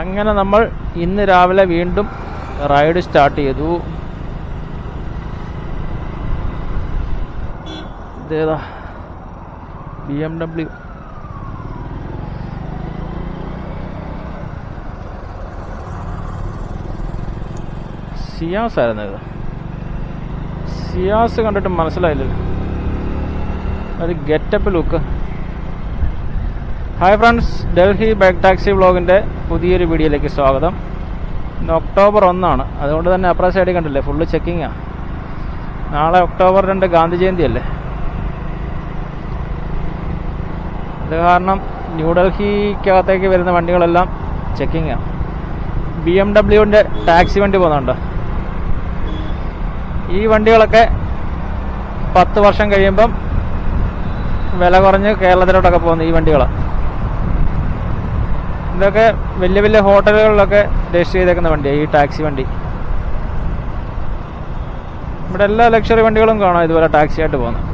അങ്ങനെ നമ്മൾ ഇന്ന് രാവിലെ വീണ്ടും റൈഡ് സ്റ്റാർട്ട് ചെയ്തു. ഇതേതാ? ബി എം ഡബ്ല്യു സിയാസ് ആയിരുന്നു ഇത്. സിയാസ് കണ്ടിട്ട് മനസ്സിലായില്ലല്ലോ. അത് getup look hi friends Delhi bike taxi വ്ളോഗിന്റെ പുതിയൊരു വീഡിയോയിലേക്ക് സ്വാഗതം. ഇന്ന് ഒക്ടോബർ ഒന്നാണ്. അതുകൊണ്ട് തന്നെ അപ്പുറ സൈഡിൽ കണ്ടില്ലേ? ഫുള്ള് ചെക്കിങ്ങാണ് നാളെ ഒക്ടോബർ രണ്ട് ഗാന്ധി ജയന്തി അല്ലേ? അത് കാരണം ന്യൂഡൽഹിക്കകത്തേക്ക് വരുന്ന വണ്ടികളെല്ലാം ചെക്കിങ്ങാണ് ബി എം ഡബ്ല്യുവിന്റെ ടാക്സി വണ്ടി പോകുന്നുണ്ട്? ഈ വണ്ടികളൊക്കെ പത്ത് വർഷം കഴിയുമ്പം വില കുറഞ്ഞ് കേരളത്തിലോട്ടൊക്കെ പോകുന്ന ഈ വണ്ടികളാണ് ഇതൊക്കെ വലിയ വലിയ ഹോട്ടലുകളിലൊക്കെ രജിസ്റ്റർ ചെയ്തേക്കുന്ന വണ്ടിയാണ് ഈ ടാക്സി വണ്ടി. ഇവിടെ എല്ലാ ലക്ഷറി വണ്ടികളും കാണാം ഇതുപോലെ ടാക്സി ആയിട്ട് പോകുന്നത്.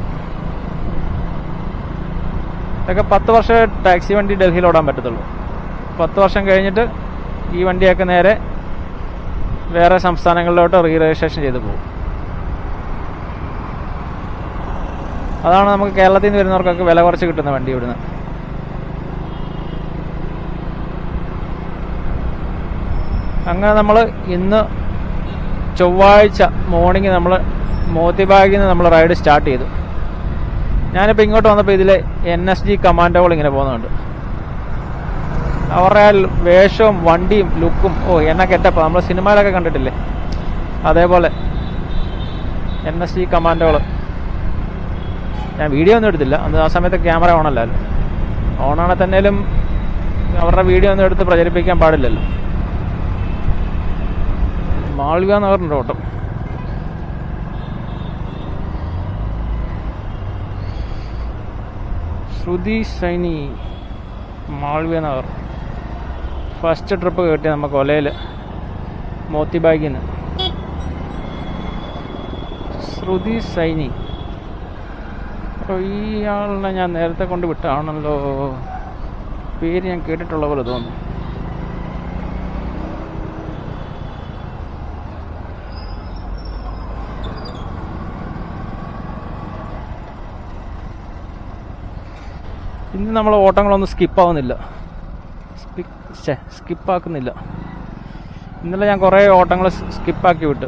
ഇതൊക്കെ പത്ത് വർഷം ടാക്സി വണ്ടി ഡൽഹിയിൽ ഓടാൻ പറ്റത്തുള്ളൂ. പത്ത് വർഷം കഴിഞ്ഞിട്ട് ഈ വണ്ടിയൊക്കെ നേരെ വേറെ സംസ്ഥാനങ്ങളിലോട്ട് റീ രജിസ്ട്രേഷൻ ചെയ്ത് പോകും. അതാണ് നമുക്ക് കേരളത്തിൽ നിന്ന് വരുന്നവർക്കൊക്കെ വില കുറച്ച് കിട്ടുന്ന വണ്ടി ഇവിടുന്ന്. അങ്ങനെ നമ്മൾ ഇന്ന് ചൊവ്വാഴ്ച മോർണിംഗ് നമ്മൾ മോത്തിബാഗിൽ നിന്ന് നമ്മൾ റൈഡ് സ്റ്റാർട്ട് ചെയ്തു. ഞാനിപ്പോൾ ഇങ്ങോട്ട് വന്നപ്പോൾ ഇതിൽ എൻ എസ് ജി കമാൻഡോകൾ ഇങ്ങനെ പോകുന്നുണ്ട്. അവരുടെ ആ വേഷവും വണ്ടിയും ലുക്കും ഓ എന്നെ കെട്ടപ്പോൾ നമ്മൾ സിനിമയിലൊക്കെ കണ്ടിട്ടില്ലേ? അതേപോലെ എൻ എസ് ജി കമാൻഡോകൾ ഞാൻ വീഡിയോ ഒന്നും എടുത്തില്ല. അന്ന് ആ സമയത്ത് ക്യാമറ ഓണല്ലല്ലോ ഓണാണെ തന്നേലും അവരുടെ വീഡിയോ ഒന്നും എടുത്ത് പ്രചരിപ്പിക്കാൻ പാടില്ലല്ലോ. മാൾവിക നഗറിന്റെ ഓട്ടം. ശ്രുതി സൈനി മാൾവിക നഗർ ഫസ്റ്റ് ട്രിപ്പ് കിട്ടിയ നമുക്ക് ഒലയിൽ മോത്തിബാഗിൽ നിന്ന്. ശ്രുതി സൈനി. അപ്പോൾ ഈ ആളിനെ ഞാൻ നേരത്തെ കൊണ്ട് വിട്ടാണല്ലോ. പേര് ഞാൻ കേട്ടിട്ടുള്ള പോലെ തോന്നുന്നു. ഇന്ന് നമ്മൾ ഓട്ടങ്ങളൊന്നും സ്കിപ്പാവുന്നില്ല സ്കിപ്പാക്കുന്നില്ല ഇന്നലെ ഞാൻ കുറേ ഓട്ടങ്ങൾ സ്കിപ്പാക്കി വിട്ടു.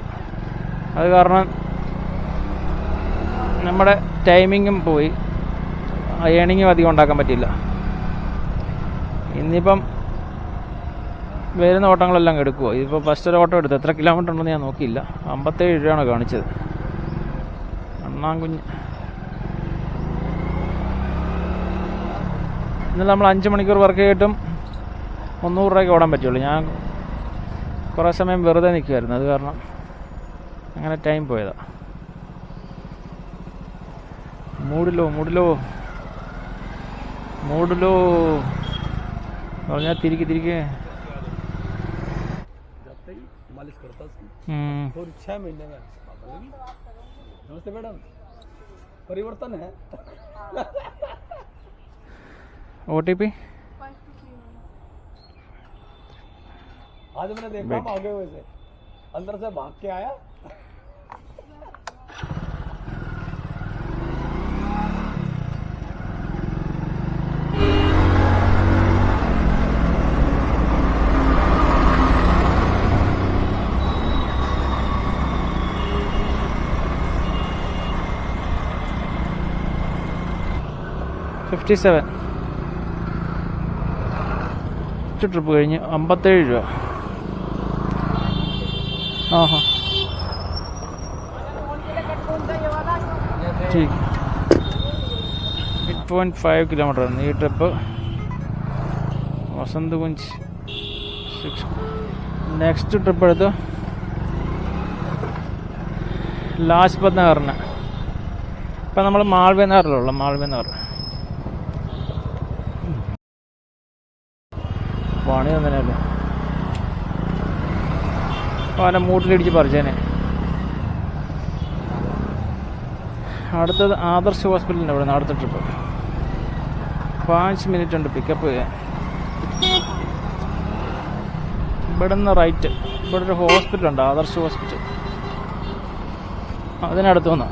അത് കാരണം നമ്മുടെ ടൈമിങ്ങും പോയി. ഏണിങ്ങും അധികം ഉണ്ടാക്കാൻ പറ്റില്ല ഇന്നിപ്പം വരുന്ന ഓട്ടങ്ങളെല്ലാം എടുക്കുമോ ഇതിപ്പോൾ ഫസ്റ്റ് ഒരു ഓട്ടം എടുത്തു. എത്ര കിലോമീറ്റർ ഉണ്ടെന്ന് ഞാൻ നോക്കിയില്ല. അമ്പത്തേഴ് രൂപയാണ് കാണിച്ചത്. അണ്ണാങ്കുഞ്ഞ് ഇന്നലെ നമ്മൾ അഞ്ച് മണിക്കൂർ വർക്ക് ചെയ്തിട്ടും മുന്നൂറ് രൂപയ്ക്ക് ഓടാൻ പറ്റുള്ളൂ ഞാൻ കുറേ സമയം വെറുതെ നിൽക്കുമായിരുന്നു അത് കാരണം അങ്ങനെ ടൈം പോയതാണ് മൂടിലോ മൂടിലോ മൂടിലോ പറഞ്ഞാൽ തിരികെ തിരികെ जाते ही मालिश करता उसकी ഉം. और छह महीने में बदलेगी नमस्ते मैडम परिवर्तन है ओ टी पी आज मैंने देखा भागे हुए से। अंदर से भाग के आया। फिफ्टी सेवन സെവൻ ട്രിപ്പ് കഴിഞ്ഞ് അമ്പത്തേഴ് രൂപ. ആഹാ. ठीक എയ്റ്റ് പോയിന്റ് ഫൈവ് കിലോമീറ്റർ ആണ് ഈ trip Vasant Kunj six next trip എടുത്ത് ലാജ്പത് നഗറിന്. ഇപ്പം നമ്മൾ മാൾവേ നഗറിലുള്ള മാൾവേ നഗർ പണി തന്നെയല്ലേ അവനെ മൂട്ടിലിടിച്ച് പറിച്ചേനെ. അടുത്തത് ആദർശ് ഹോസ്പിറ്റലിന്റെ അവിടെ നിന്ന് അടുത്ത ട്രിപ്പ് പാഞ്ച് മിനിറ്റ് ഉണ്ട് പിക്കപ്പ് ചെയ്യാൻ ഇവിടെ നിന്ന് റൈറ്റ് ഇവിടെ ഒരു ഹോസ്പിറ്റൽ ഉണ്ട് ആദർശ് ഹോസ്പിറ്റൽ അതിനടുത്ത് വന്നു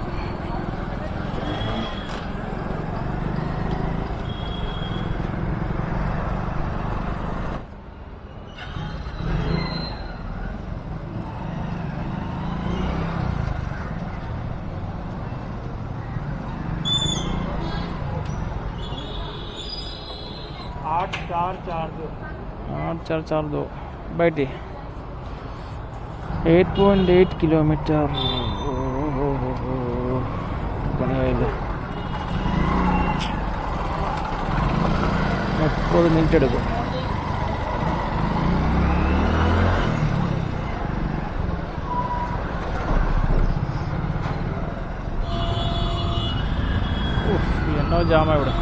आठ चार चार दो आठ चार चार दो बैठे എയ്റ്റ് പോയിന്റ് എയ്റ്റ് കിലോമീറ്റർ പണിയായില്ല മുപ്പത് മിനിറ്റ് എടുക്കും ഉഫ്, എന്നോ ജാമ ഇവിടെ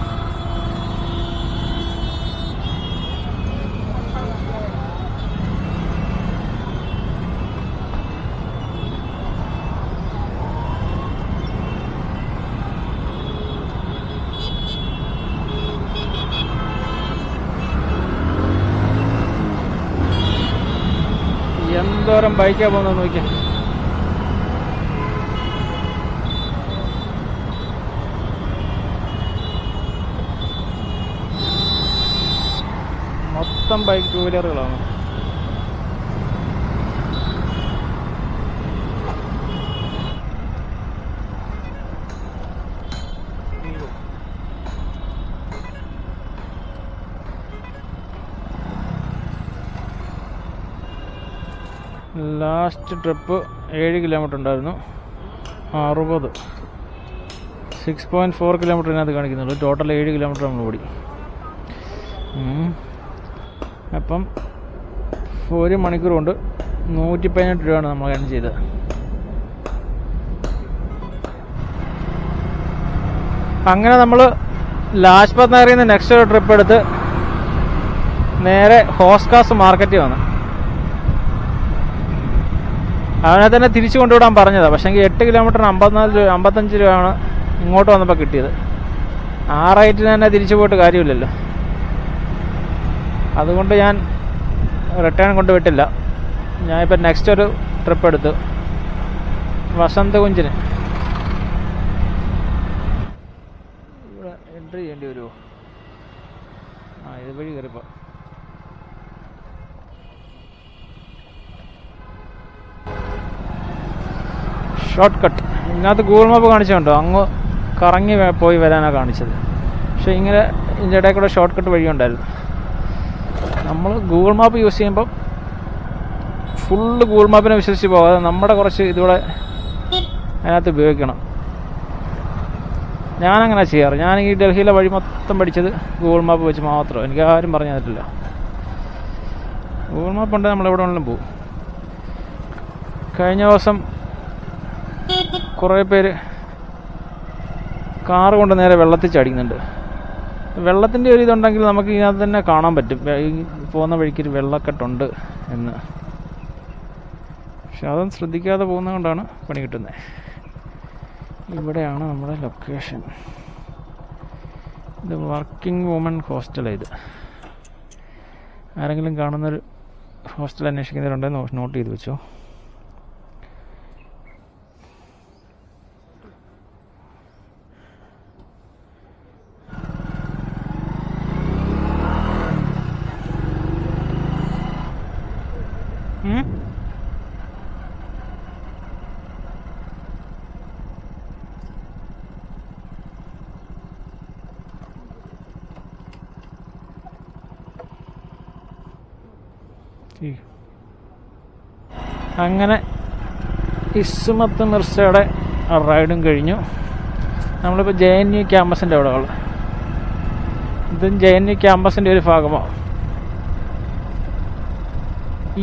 എന്തോരം ബൈക്കാ പോകുന്നത് നോക്കിയാ. മൊത്തം ബൈക്ക് ടൂ വീലറുകളാണ് ലാസ്റ്റ് ട്രിപ്പ് ഏഴ് കിലോമീറ്റർ ഉണ്ടായിരുന്നു. അറുപത്. സിക്സ് പോയിന്റ് ഫോർ കിലോമീറ്റർ ഇതിനകത്ത് കാണിക്കുന്നുള്ളൂ ടോട്ടൽ ഏഴ് കിലോമീറ്റർ നമ്മൾ ഓടി. അപ്പം ഒരു മണിക്കൂർ കൊണ്ട് നൂറ്റി പതിനെട്ട് രൂപയാണ് നമ്മൾ ഏൺ ചെയ്തത്. അങ്ങനെ നമ്മൾ ലാജ്പത് നഗറിൽ നിന്ന് നെക്സ്റ്റ് ട്രിപ്പ് എടുത്ത് നേരെ ഹോസ്കാസ് മാർക്കറ്റിൽ വന്നു. അവനെ തന്നെ തിരിച്ചു കൊണ്ടുവിടാൻ പറഞ്ഞതാണ് പക്ഷേ എട്ട് കിലോമീറ്ററിന് അമ്പത്തിനാല് രൂപ അമ്പത്തഞ്ച് രൂപയാണ് ഇങ്ങോട്ട് വന്നപ്പോൾ കിട്ടിയത്. ആ തന്നെ തിരിച്ചു പോയിട്ട് കാര്യമില്ലല്ലോ. അതുകൊണ്ട് ഞാൻ റിട്ടേൺ കൊണ്ടുവിട്ടില്ല ഞാനിപ്പോൾ നെക്സ്റ്റ് ഒരു ട്രിപ്പ് എടുത്തു വസന്ത കുഞ്ചിന് ഇവിടെ എൻട്രി ചെയ്യേണ്ടി വരുമോ ആ ഇത് വഴി കയറിപ്പോൾ ഷോർട്ട് കട്ട് ഇതിനകത്ത് ഗൂഗിൾ മാപ്പ് കാണിച്ചുണ്ടോ അങ്ങ് കറങ്ങി പോയി വരാനാണ് കാണിച്ചത്. പക്ഷേ ഇങ്ങനെ ഇതിന്റെ ഇടയിൽ കൂടെ ഷോർട്ട് കട്ട് വഴിയുണ്ടായിരുന്നു നമ്മൾ ഗൂഗിൾ മാപ്പ് യൂസ് ചെയ്യുമ്പം ഫുള്ള് ഗൂഗിൾ മാപ്പിനെ വിശ്വസിച്ച് പോകാതെ നമ്മുടെ കുറച്ച് ഇതുകൂടെ അതിനകത്ത് ഉപയോഗിക്കണം. ഞാനങ്ങനെ ചെയ്യാറ്. ഞാൻ ഈ ഡൽഹിയിലെ വഴി മൊത്തം പഠിച്ചത് ഗൂഗിൾ മാപ്പ് വെച്ച് മാത്രം. എനിക്ക് ആരും പറഞ്ഞു തന്നിട്ടില്ല. ഗൂഗിൾ മാപ്പ് ഉണ്ടെങ്കിൽ നമ്മൾ എവിടെ വേണമെങ്കിലും പോകും കഴിഞ്ഞ ദിവസം കുറേ പേര് കാർ കൊണ്ട് നേരെ വെള്ളത്തിൽ ചാടിക്കുന്നുണ്ട്. വെള്ളത്തിന്റെ ഒരു ഇതുണ്ടെങ്കിൽ നമുക്ക് ഇതിനകത്ത് തന്നെ കാണാൻ പറ്റും. പോകുന്ന വഴിക്ക് ഒരു വെള്ളക്കെട്ടുണ്ട് എന്ന്. പക്ഷെ അതൊന്നും ശ്രദ്ധിക്കാതെ പോകുന്നത് കൊണ്ടാണ് പണി കിട്ടുന്നത് ഇവിടെയാണ് നമ്മുടെ ലൊക്കേഷൻ. ഇത് വർക്കിംഗ് വുമൺ ഹോസ്റ്റലാണ് ഇത്. ആരെങ്കിലും കാണുന്നൊരു ഹോസ്റ്റൽ അന്വേഷിക്കുന്നവരുണ്ടെന്ന് നോട്ട് ചെയ്ത് വെച്ചോ. അങ്ങനെ ഇസ്മത്ത് മിർസയുടെ റൈഡും കഴിഞ്ഞു. നമ്മളിപ്പോൾ ജെ എൻ യു ക്യാമ്പസിന്റെ അവിടെ ഉള്ളത്. ഇതും ജെ എൻ യു ക്യാമ്പസിന്റെ ഒരു ഭാഗമാണ്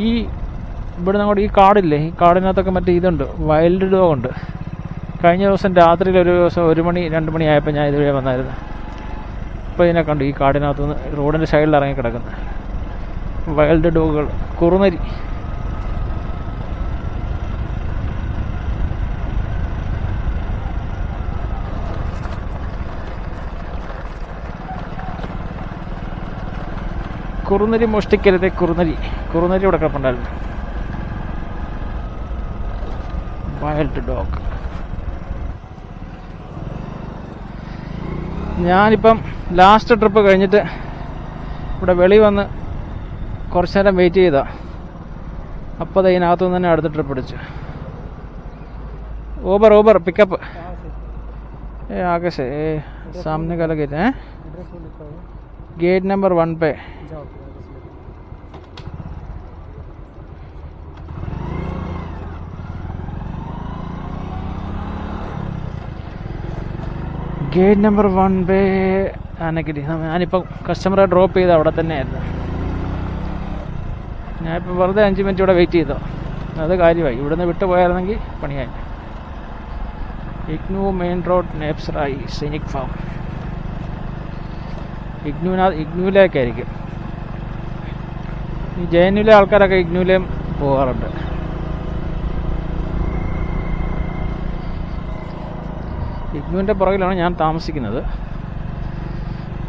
ഈ ഇവിടെ അങ്ങോട്ട് ഈ കാടില്ലേ? ഈ കാടിനകത്തൊക്കെ മറ്റേ ഇതുണ്ട് വൈൽഡ് ഡോഗ് ഉണ്ട്. കഴിഞ്ഞ ദിവസം രാത്രിയിൽ ഒരു ദിവസം ഒരു മണി രണ്ട് മണി ആയപ്പോൾ ഞാൻ ഇതുവരെ വന്നായിരുന്നു. അപ്പോൾ ഇതിനെ കണ്ടു ഈ കാടിനകത്തുനിന്ന് റോഡിന്റെ സൈഡിൽ ഇറങ്ങി കിടക്കുന്നത് വൈൽഡ് ഡോഗുകൾ കുറുനരി. കുറുനരി മോഷ്ടിക്കരുത് കുറുനരി. കുറുനരി ഇവിടെ കിടപ്പുണ്ടായിരുന്നു. വൈൽഡ് ഡോഗ് ഞാനിപ്പം ലാസ്റ്റ് ട്രിപ്പ് കഴിഞ്ഞിട്ട് ഇവിടെ വെളി വന്ന് കുറച്ച് നേരം വെയിറ്റ് ചെയ്താ. അപ്പോൾ അത് ഇതിനകത്തു തന്നെ അടുത്ത ട്രിപ്പ് അടിച്ചു ഊബർ ഊബർ പിക്കപ്പ് ഏ ആകാശ് ഏ സാമന കലകേറ്റ് ഏ? ഗേറ്റ് നമ്പർ വൺ പേ ഗേറ്റ് നമ്പർ വൺ പേ ആനക്കിടി. ഞാനിപ്പം കസ്റ്റമറെ ഡ്രോപ്പ് ചെയ്ത് അവിടെ തന്നെയായിരുന്നു. ഞാനിപ്പോൾ വെറുതെ അഞ്ച് മിനിറ്റ് ഇവിടെ വെയിറ്റ് ചെയ്തോ അത് കാര്യമായി. ഇവിടുന്ന് വിട്ടു പോയായിരുന്നെങ്കിൽ പണിയായി. IGNOU main road Nebsarai Sainik farm. ഇഗ്നുവിനാ ഇഗ്നുവിലേക്കായിരിക്കും. ഈ ജെ എൻ ആൾക്കാരൊക്കെ ഇഗ്നുവിലേയും പോകാറുണ്ട്. ഇഗ്നുവിന്റെ പുറകിലാണ് ഞാൻ താമസിക്കുന്നത്.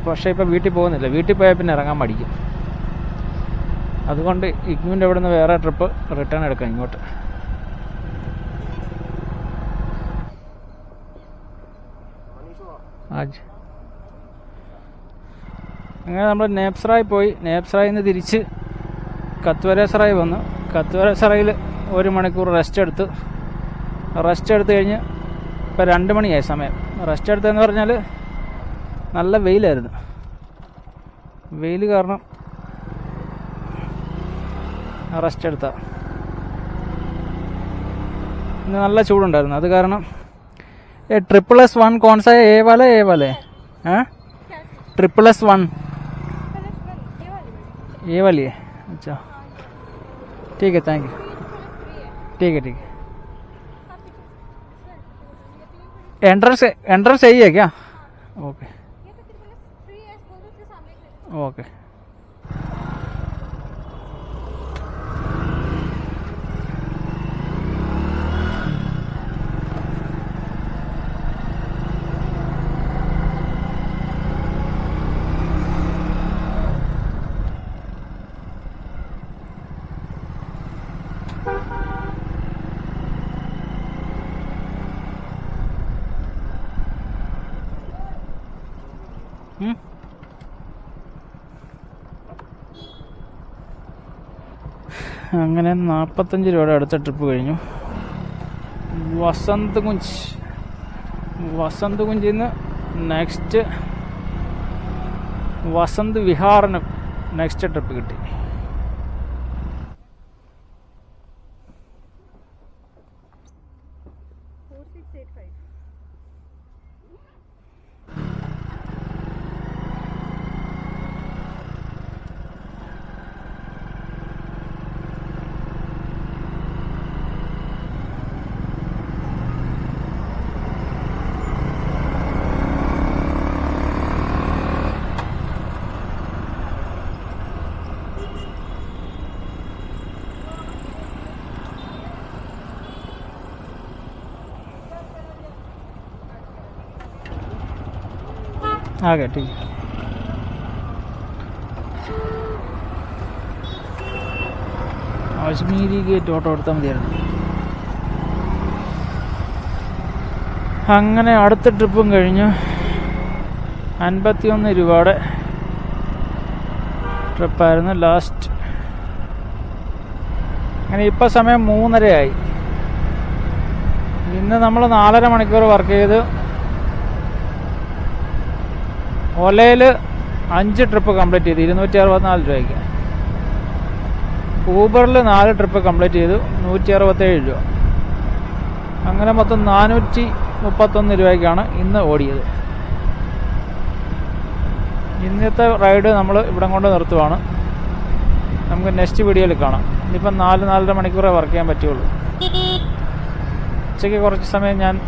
പക്ഷേ ഇപ്പോൾ വീട്ടിൽ പോകുന്നില്ല. വീട്ടിൽ പോയാൽ പിന്നെ ഇറങ്ങാൻ മടിക്കും. അതുകൊണ്ട് ഇഗ്നുവിന്റെ അവിടെ നിന്ന് വേറെ ട്രിപ്പ് റിട്ടേൺ എടുക്കാം ഇങ്ങോട്ട്. അങ്ങനെ നമ്മൾ നേപ്സറായി പോയി. നേപ്സറായിൽ നിന്ന് തിരിച്ച് കത്വരേസറായി വന്നു. കത്വരേസറയിൽ ഒരു മണിക്കൂർ റെസ്റ്റ് എടുത്തു. റെസ്റ്റ് എടുത്തു കഴിഞ്ഞ് ഇപ്പം രണ്ട് മണിയായി സമയം. റെസ്റ്റ് എടുത്തതെന്ന് പറഞ്ഞാൽ നല്ല വെയിലായിരുന്നു. വെയിൽ കാരണം റെസ്റ്റ് എടുത്ത ഇന്ന് നല്ല ചൂടുണ്ടായിരുന്നു അത് കാരണം ट्रिपल एस वन कौन सा है ए वाला ए वाला है हाँ ट्रिपल एस वन ये वाली है अच्छा ठीक है थैंक यू ठीक है ठीक है एंट्रेंस एंट्रेंस सही है क्या ओके ओके അങ്ങനെ നാൽപ്പത്തഞ്ച് രൂപയുടെ അടുത്ത ട്രിപ്പ് കഴിഞ്ഞു. വസന്ത് കുഞ്ച് വസന്ത് കുഞ്ചിൽ നിന്ന് നെക്സ്റ്റ് വസന്ത് വിഹാറിന് നെക്സ്റ്റ് ട്രിപ്പ് കിട്ടി आ गया ठीक है അജ്മീരി ഗേറ്റ് ഓട്ടോ എടുത്താൽ മതിയായിരുന്നു അങ്ങനെ അടുത്ത ട്രിപ്പും കഴിഞ്ഞു അൻപത്തിയൊന്ന് രൂപയുടെ ട്രിപ്പായിരുന്നു ലാസ്റ്റ് അങ്ങനെ ഇപ്പം സമയം മൂന്നരയായി ഇന്ന് നമ്മൾ നാലര മണിക്കൂർ വർക്ക് ചെയ്ത് ഒലയിൽ അഞ്ച് ട്രിപ്പ് കംപ്ലീറ്റ് ചെയ്തു. ഇരുന്നൂറ്റി അറുപത്തിനാല് രൂപയ്ക്ക്. ഊബറിൽ നാല് ട്രിപ്പ് കംപ്ലീറ്റ് ചെയ്തു. നൂറ്റി അറുപത്തേഴ് രൂപ. അങ്ങനെ മൊത്തം നാനൂറ്റി മുപ്പത്തൊന്ന് രൂപയ്ക്കാണ് ഇന്ന് ഓടിയത്. ഇന്നത്തെ റൈഡ് നമ്മൾ ഇവിടെ കൊണ്ട് നിർത്തുവാണ്. നമുക്ക് നെക്സ്റ്റ് വീഡിയോയിൽ കാണാം. ഇനിയിപ്പം നാല് നാലര മണിക്കൂറേ വർക്ക് ചെയ്യാൻ പറ്റുള്ളൂ. ഉച്ചയ്ക്ക് കുറച്ച് സമയം ഞാൻ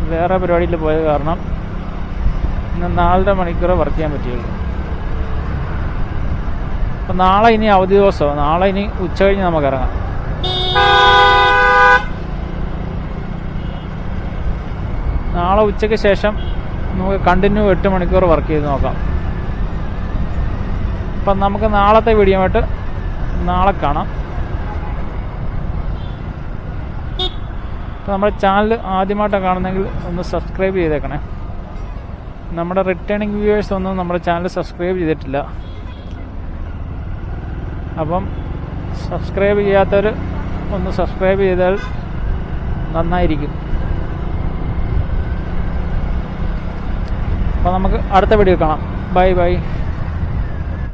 വേറെ പരിപാടിയിൽ പോയത് കാരണം നാലര മണിക്കൂർ വർക്ക് ചെയ്യാൻ പറ്റുകയുള്ളൂ അപ്പം നാളെ ഇനി അവധി ദിവസം നാളെ ഇനി ഉച്ച കഴിഞ്ഞ് നമുക്ക് ഇറങ്ങാം. നാളെ ഉച്ചയ്ക്ക് ശേഷം നമുക്ക് കണ്ടിന്യൂ എട്ട് മണിക്കൂർ വർക്ക് ചെയ്ത് നോക്കാം. അപ്പം നമുക്ക് നാളത്തെ വീഡിയോ ആയിട്ട് നാളെ കാണാം. നമ്മുടെ ചാനൽ ആദ്യമായിട്ടാണ് കാണുന്നെങ്കിൽ ഒന്ന് സബ്സ്ക്രൈബ് ചെയ്തേക്കണേ. നമ്മുടെ റിട്ടേണിംഗ് വ്യൂവേഴ്സ് ഒന്നും നമ്മുടെ ചാനൽ സബ്സ്ക്രൈബ് ചെയ്തിട്ടില്ല. അപ്പം സബ്സ്ക്രൈബ് ചെയ്യാത്തവർ ഒന്ന് സബ്സ്ക്രൈബ് ചെയ്താൽ നന്നായിരിക്കും. അപ്പോൾ നമുക്ക് അടുത്ത വീഡിയോ കാണാം. Bye bye